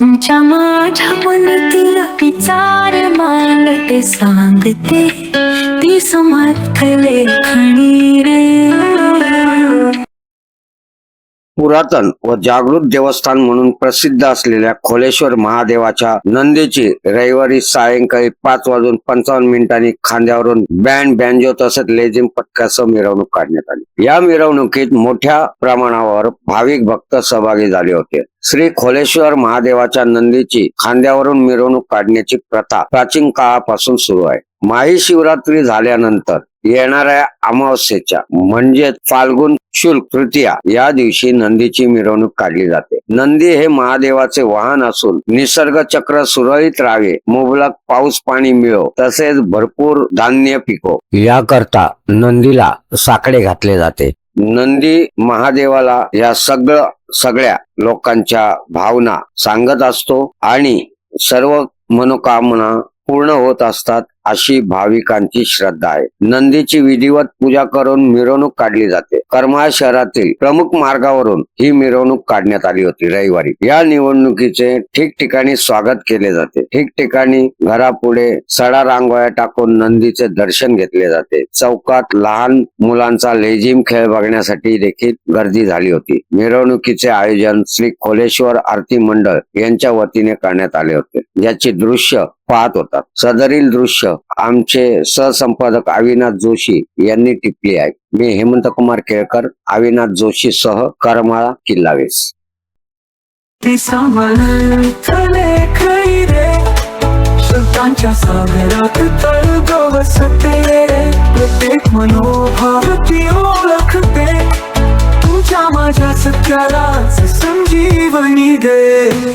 तुमच्या माझ्या मनातील विचार मांडते सांगते. ती समर्थ लेखणी पुरातन व जागृत देवस्थान म्हणून प्रसिद्ध असलेल्या खोलेश्वर महादेवाच्या नंदीची रविवारी सायंकाळी पाच वाजून पंचावन्न मिनिटांनी खांद्यावरून बँड बँजो तसंच लेझिम पथकासह मिरवणूक काढण्यात आली. या मिरवणुकीत मोठ्या प्रमाणावर भाविक भक्त सहभागी झाले होते. श्री खोलेश्वर महादेवाच्या नंदीची खांद्यावरून मिरवणूक काढण्याची प्रथा प्राचीन काळापासून सुरू आहे. माही शिवरात्री झाल्यानंतर येणाऱ्या अमावस्येच्या म्हणजे फाल्गुन शुल्क तृतीया या दिवशी नंदीची मिरवणूक काढली जाते. नंदी हे महादेवाचे वाहन असून निसर्ग चक्र सुरळीत राहावे मुबलक पाऊस पाणी मिळो तसेच भरपूर धान्य पिको. याकरता नंदीला साकडे घातले जाते. नंदी महादेवाला या सगळं सगळ्या लोकांच्या भावना सांगत असतो आणि सर्व मनोकामना पूर्ण होत असतात. अशी भाविकांची श्रद्धा आहे. नंदीची विधिवत पूजा करून मिरवणूक काढली जाते. करमाळ शहरातील प्रमुख मार्गावरून ही मिरवणूक काढण्यात आली होती रविवारी. या निवडणुकीचे ठिकठिकाणी स्वागत केले जाते. ठिकठिकाणी घरापुढे सडा रांगोळ्या टाकून नंदीचे दर्शन घेतले जाते. चौकात लहान मुलांचा लेझिम खेळ बघण्यासाठी देखील गर्दी झाली होती. मिरवणुकीचे आयोजन श्री खोलेश्वर आरती मंडळ यांच्या वतीने करण्यात आले होते. याचे दृश्य पाहत होतात सदरील दृश्य आमचे सहसंपादक अविनाथ जोशी यांनी टिपली आहे. मी हेमंत कुमार केळकर अविनाथ जोशी सह करमाळा किल्लावेस ती रे शब्दांच्या सागरात तळग वसते प्रत्येक ओळखते. तुमच्या माझ्या सत्यालाच संजीवनी दे.